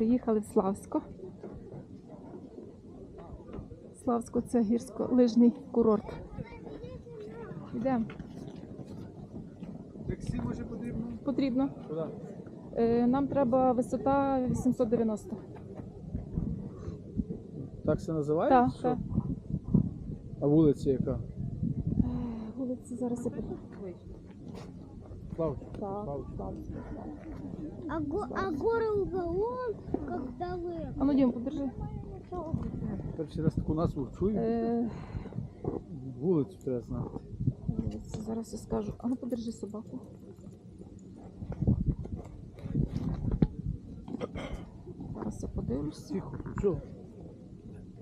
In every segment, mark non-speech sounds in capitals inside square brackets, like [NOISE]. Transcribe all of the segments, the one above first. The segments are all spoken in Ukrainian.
приїхали в Славсько. Славсько це гірсько-лижний курорт. Йдемо. Таксі може потрібно? Потрібно. Куди? Е, нам треба висота 890. Так це називається? Так, так. А вулиця яка? Е, Вулиці зараз я подивлюсь. Славчик. Так. А, го- а горы уголон, когда вы... А ну, Дім, подержи. Перший раз таку назву чую. Е, Вулицю треба знати. зараз я скажу. А ну, подержи собаку. Зараз я подивлюсь. Тихо, що?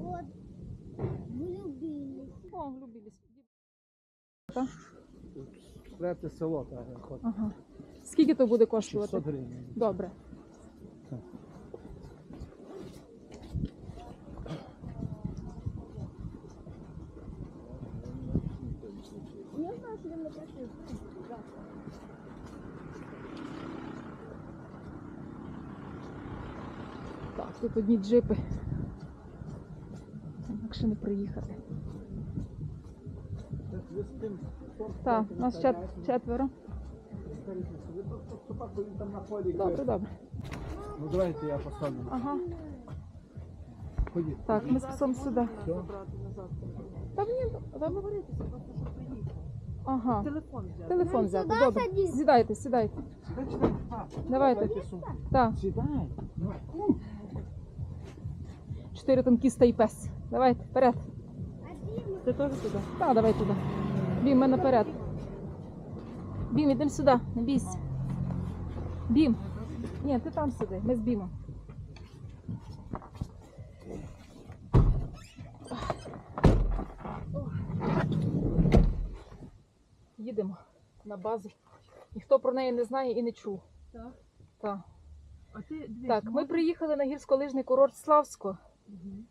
Вот, влюбились. О, влюбились. Третє село, так, я хочу. Ага. Скільки то буде коштувати? 600 гривень. Добре. Так. Так, тут одні джипи. Інакше не приїхати. Так, стоїте, нас четверо. Добре, добре. Ну давайте я поставлю. Ага. Ходіть. Так, ми з псом сюди. Все. Та ні, та говоритися, просто що приїхав. Ага. Телефон взяти. Телефон взяти. сюди Добре. садись. Сідайте, сідайте. Сідай, Давайте. дайте сумку. Так, Сідай. Ну, чотири танкіста і пес. Давайте, вперед. Ти теж туди? Так, давай туди. Бім, ми наперед. Бім, ідемо сюди, не бійся. Бім. Ні, ти там сиди, ми з Бімом. Їдемо на базу. Ніхто про неї не знає і не чув. Так. Так, А ти дивись, так ми приїхали на гірськолижний курорт Славсько. Мгм.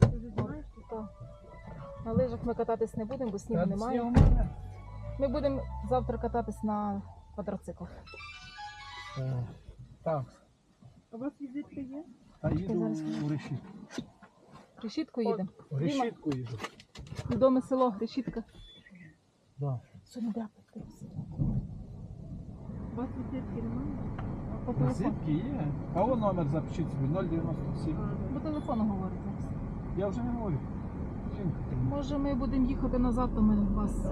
Ти вже знаєш, Так. На лижах ми кататись не будемо, бо снігу немає. Ми будемо завтра кататись на квадроциклах. Е, Так, у вас візитка є? та їду зараз у решітку. Решітку їдемо. У решітку їду. Відоме село, решітка. Да. Не драпати? У вас візитки немає? По телефону. Візитки є. Кого номер запишіть собі? 097. По телефону говорить зараз. Я вже не говорю. Може ми будемо їхати назад, то ми вас.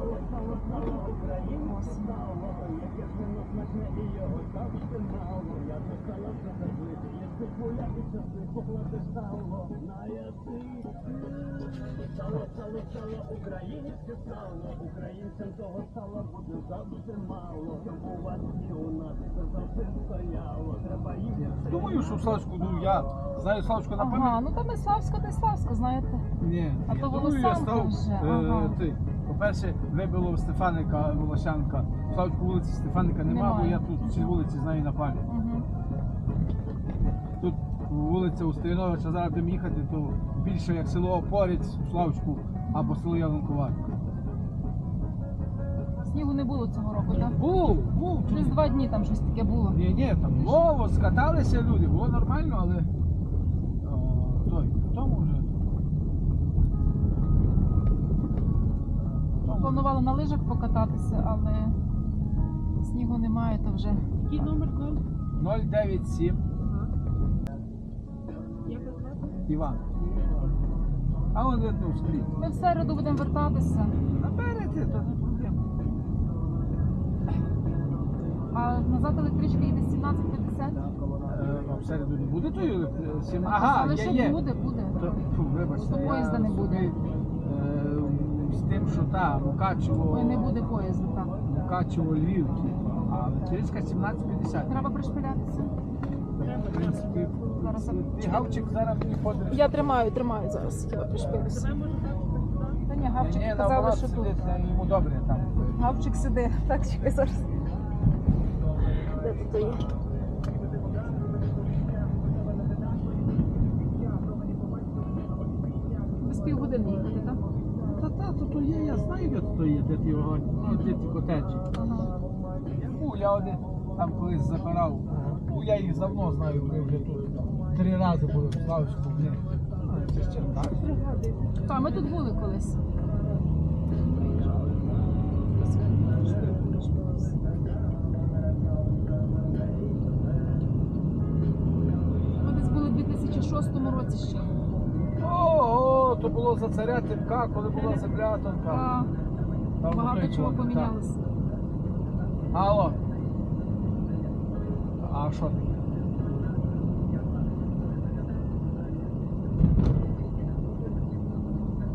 Ось. Думаю, що Славську, ну я знаю Славську на пам'ять. Ага, ну то ми Славсько, та й Славсько, знаєте. Ні, А ні, то думаю, я став. вже, е, ага. ти. По-перше, вибило Стефаника Волошанка. Славську вулиці Стефаника нема, бо Немає. я тут ці вулиці знаю на пам'ять. Угу. Тут вулиця Устиновича, зараз будемо їхати, то більше як село Опорець, Славську або село Ялинкова. Снігу не було цього року, так? Був, був. Через два дні там щось таке було. Ні, ні, там лово, скаталися люди, було нормально, але о, той, в тому вже. на лижах покататися, але снігу немає, то вже. Який номер 0? 097 Іван. А он видно в склі. Ми в середу будемо вертатися. Наберете, то не проблема. А назад електричка їде 17.50. Е, а в середу не буде тої електри- сім- Ага, Але є, що є. буде, буде. То, фу, вибачте, То я поїзда не буде. собі, е, з тим, що та, Мукачево, Ой, не буде поїзду, так. Мукачево, Львів, типу, а електричка 17.50. Треба пришпилятися. Зараз я- гавчик зараз мені подивиш. Я тримаю, тримаю зараз. Я пришпилюся. Та ні, гавчик казали, що тут. йому добре там. Гавчик сиди. Так, чекай зараз. Де тут є? Без півгодини їхати, так? Та та, то, то є, я знаю, де то є, де ті вогонь, ну, де ті котеджі. Ага. Ну, я один там колись забирав, ну я їх давно знаю, вони вже тут. три рази були в Славську. Ну, Це ж Черкас. Та, ми тут були колись. Ми десь були у 2006 році ще. Ого, то було за царя Тимка, коли була земля тонка. Та, Там багато той чого клон, помінялося. Алло. А що? таке?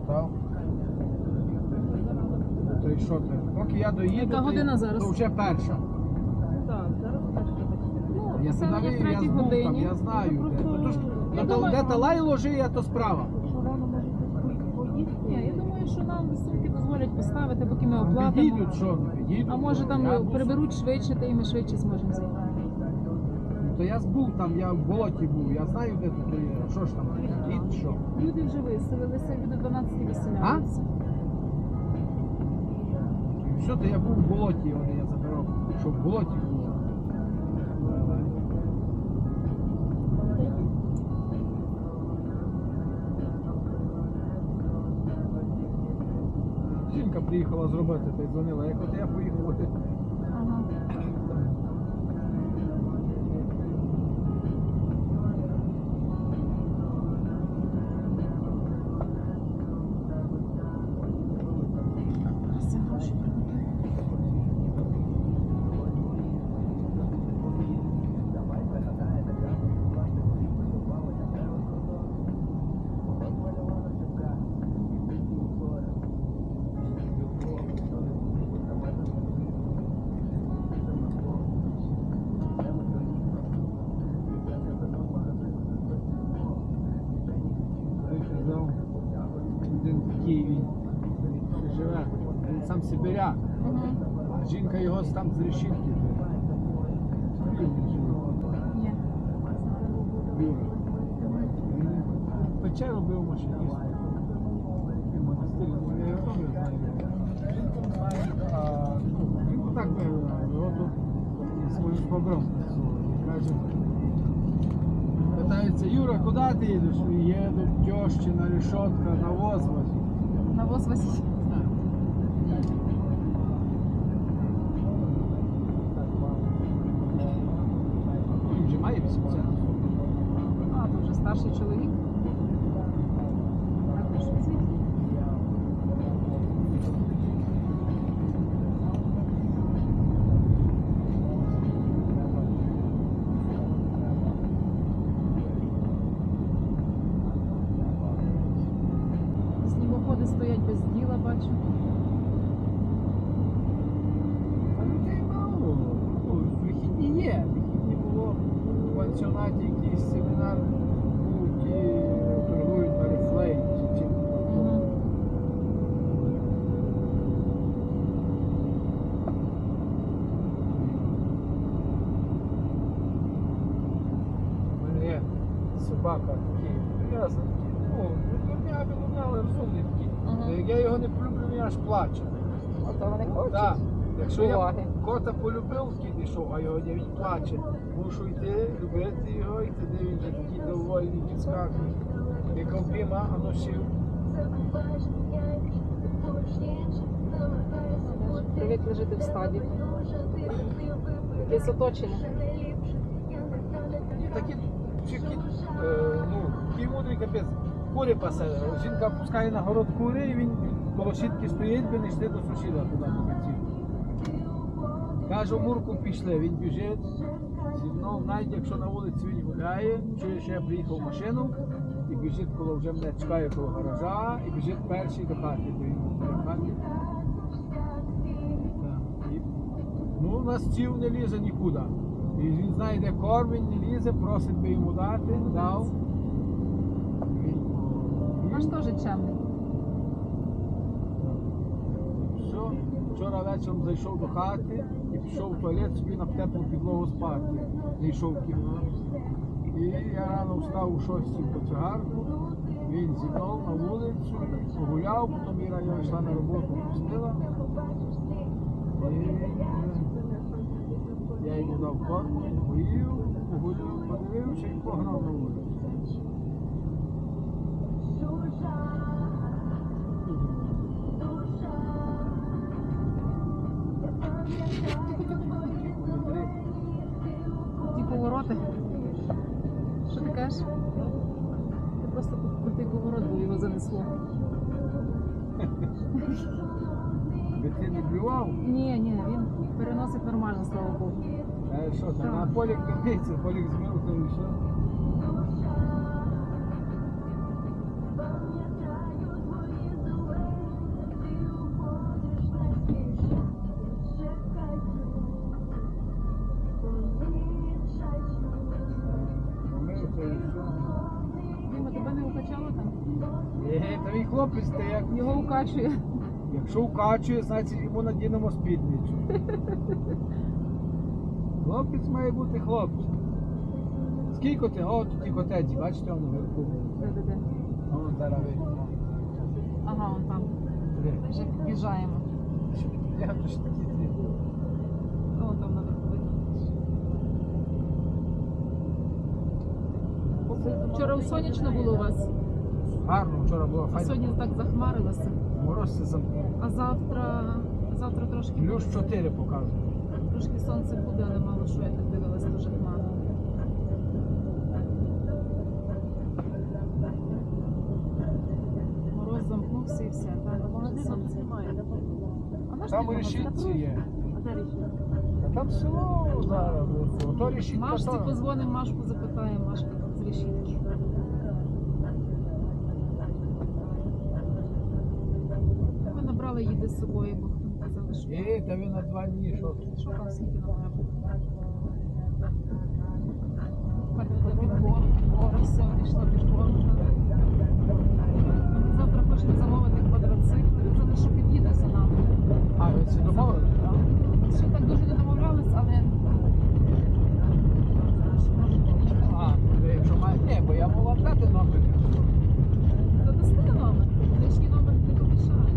Так. То і що ти? Поки я доїду, Яка то- година зараз? то вже перша. Так, зараз перше Ну, Я в я третій збув там, годині. я знаю. Де. Ну, то ж, Я на то- думаю- де та ложи, а то справа. Ні, я думаю, що нам сумки дозволять поставити, поки ми оплатимо. Підійдуть, що підійдуть. А може там Я приберуть швидше, та і ми швидше зможемо зайти. То я збув там, я в болоті був, я знаю, де тут є. Що ж там, дід, що? Люди вже виселилися, люди 12 виселяються. І Що то я був в болоті, вони я забирав, що в болоті було. Жінка приїхала зробити, та й дзвонила, як от я поїхав. от я- Ага. Це гроші. Той казав, один в Києві ще живе, він сам сибиряк, Мгм. а жінка його там з решітки. В Києві живе. Ні. Юра. Він пече робив машиніст. В монастирі, ну, я його добре знаю. Жінку знаю, а ну, він так би, його тут зі своїм швагром працював. І Каже, питається, Юра, куди ти їдеш? Їду, тьощина, решетка, навоз возить. Навоз возіть. Ну, Він вже має 80. А, то вже старший чоловік. Також возіть. Снігоходи стоять без діла, бачу. А людей мало. Ну, вихідні є. Вихідні було в пансіонаті якийсь семінар, був, ті торгують на рефлей. чи чим. Мгм. У мене є собака такий. Я за- ну, відгорняв, але розумний такий. Як я його не полюблю, він аж плаче. Ото вони Так. Якщо я Уваги. кота полюбив, кіт а його не він плаче. Мушу йти, любити його, і тоді він такий довольний підскакує. Як обійма, а ну сів. Привикли жити в стаді. Якесь оточення. Такі чи кіт, е, ну, такий капець. Курі пасе. Жінка пускає на город кури, і він коло щітки стоїть, би не йшли до сусіда туди до кінців. Каже, Мурку пішли, він біжить. Зі мною навіть якщо на вулиці він гуляє, чує, що я приїхав в машину, і біжить коло вже мене чекає коло гаража, і біжить перший до хати, до хати. Ну, у нас стіл не лізе нікуди. І він знає, де він не лізе, просить би йому дати, дав. Наш теж чемний. Все. Вчора вечором зайшов до хати і пішов в туалет собі на теплу підлогу спати. Не йшов в кімнату. І я рано встав у шостій по цигарку. Він зібрав на вулицю, погуляв, потім Іра йшла на роботу, пустила. І свині дав корм, поїв, погулів, подивився і погнав на вулицю. Ті повороти. Що ти кажеш? Ти просто крутий поворот, бо його занесло. [LAUGHS] Ти не блював? Ні, ні, він переносить нормально, слава Богу. Е, що там? Так. На полік кипиться, полік. І все. Діма, тебе не укачало там? Е, та він хлопець, та як Його укачує. Якщо вкачує, значить йому надінемо спідницю. [LAUGHS] Хлопець має бути хлопцем. Скільки ти? О, тут ті котеці, бачите, воно вверху. Де-де-де. Воно зараз видно. Ага, он там. Де? Вже під'їжджаємо. Я ж такі ці. Вон там наверху видно. Вчора сонячно було у вас, Гарно, вчора було а сьогодні так захмарилося. Мороз це замкнув. А завтра, завтра трошки, Плюс 4 показує. трошки сонце буде, але мало що я так дивилась, дуже хмарно. Мороз замкнувся і все, так? Сонце. немає, А наш Там решітці є. А де рішення? А там село зараз. Ото решітка. Машці то- позвонимо, Машку запитаємо, Машка з решітки. Ми їде з собою, бо казали, що Е, та він на два дні, що що там скільки нам треба. Підбор, все, підбор. Завтра хочемо замовити квадроцикл, казали, що під'їдеться нам. А, ви це домовили? Ще так дуже не домовлялись, але може під'їде. А, ви якщо маєте. Ні, бо я мав вам дати номер. Додасти номер. Лишній номер не помішає.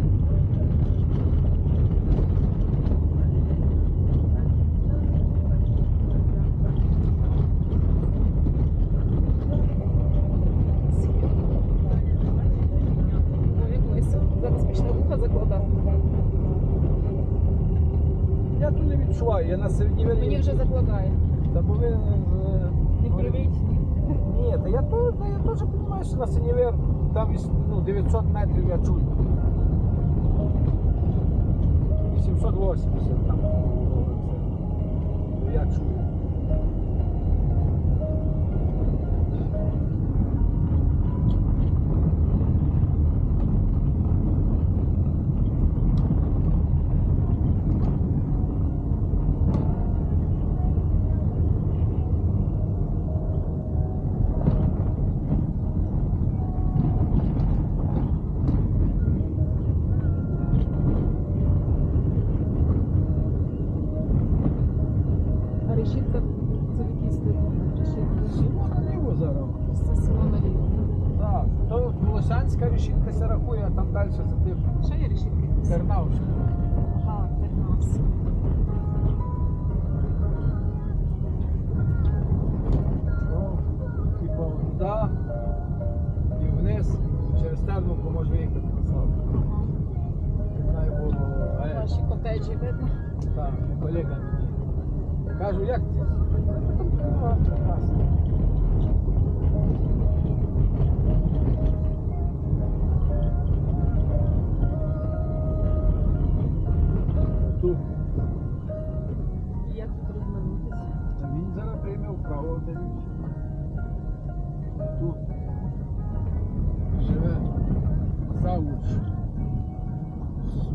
Ой, якось. Зараз почне вуха закладати. Я тут не відчуваю, я на середньовір'ї. Мені вже закладає. Та були е, Непривичні. Ні, та я, то, та я теж розумію, що на Синівер там ну, 900 метрів я чую. 880 там. Я чую. Котеджі видно. Так, колега мені. Кажу, як ти? Ну, прекрасно. Тут. І як тут розминутися? А він зараз прийме вправо, дивіться. Тут. Живе завуч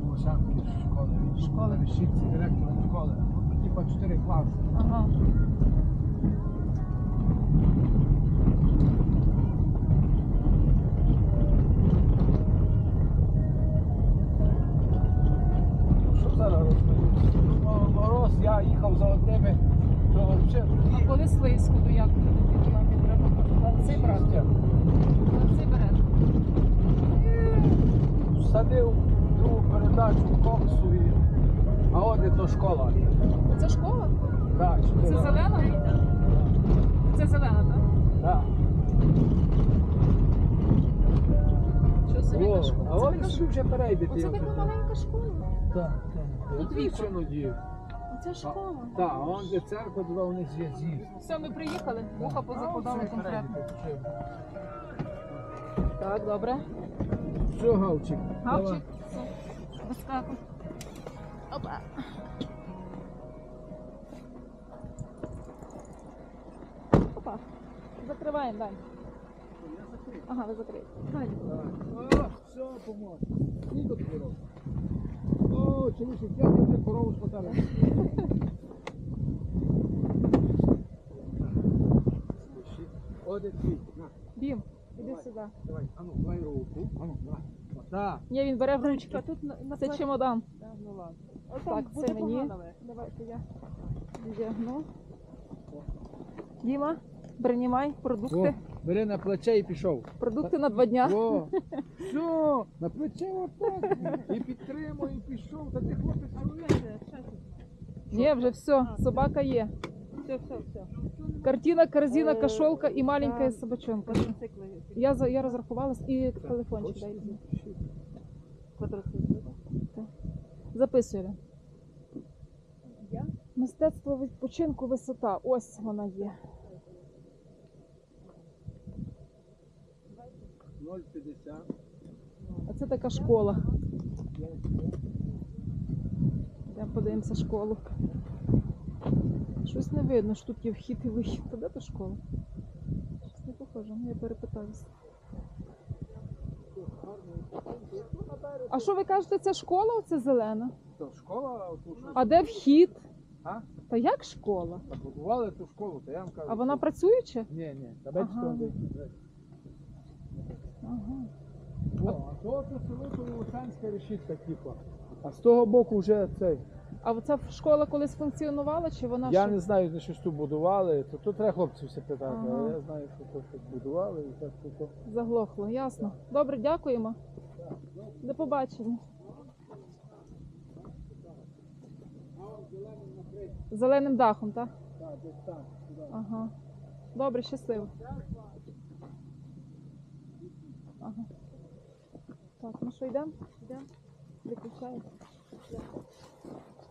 Лосянської школи. Він Школи. решітці директора школи. Типа 4 класи. Ага. Ну, Що зараз розповідати? Ну, Мороз, я їхав за одними, то взагалі А коли слизько, то як буде кілометр треба? Цей брат. Цей береш. садив другу передачу коксу і... А от і то школа. Це школа? Так, Це чотири. зелена? Це зелена, так? Так. Що собі О, та школа? а Це от така ш- вже перейдете. Оце така маленька школа. Так, так. Тут Тут вікон. вічно це школа. Так, а он де церква, туди вони є з'їзд. Все, ми приїхали. Вуха позакладали конкретно. Так, добре. Все, Гавчик. Гавчик. Все. Вискакуй. Опа. Опа. Закриваємо, дай. Ага, ви закриєте. Дай. О, все, поможе. Скільки тобі років? О, чоловіче, я вже корову смотали. Один твій. На, Бім, іди сюди. давай, ану, давай руку. Ану, давай. Так. Ні, він бере в ручки. А тут на, на Це чемодан. Да, ну ладно. Так, буде це мені. погано. Давайте я вдягну. Діма, приймай продукти. О, бери на плече і пішов. Продукти на два дня. О, [LAUGHS] все, на плече отак. І підтримуй, і пішов. Та ти хлопець чоловік. Ні, вже все, собака є. Все, все, все. Картина, корзина, Е, кошелка і маленька да. собачонка. Я, за- я розрахувалась і телефончик дай. Я? Мистецтво відпочинку висота. Ось вона є. 0,50. А це така школа. Йдемо подивимося школу. Щось не видно, що тут є вхід і вихід. Та де та школа? Щось не похоже, я перепитаюся. А що ви кажете, це школа оце зелена? То школа, ту, що А де вхід? А? Та як школа? Побували ту школу, то я вам кажу. А вона що- працююча? Ні, ні, та бачите, Ага. Ага. О, а то це село то Волосанська решітка, типа. А з того боку вже цей. А оця школа колись функціонувала, чи вона Я ще- не знаю, де щось тут будували, то, то треба хлопців все питати, Ага. але я знаю, що то щось будували і так, то. заглохло? Ясно. Добре, дякуємо. До побачення. Зеленим дахом, так? Так, десь там, туди. Ага. Добре, щасливо. Ага. Так, ну що, йдемо? Йдемо. Виключаємо.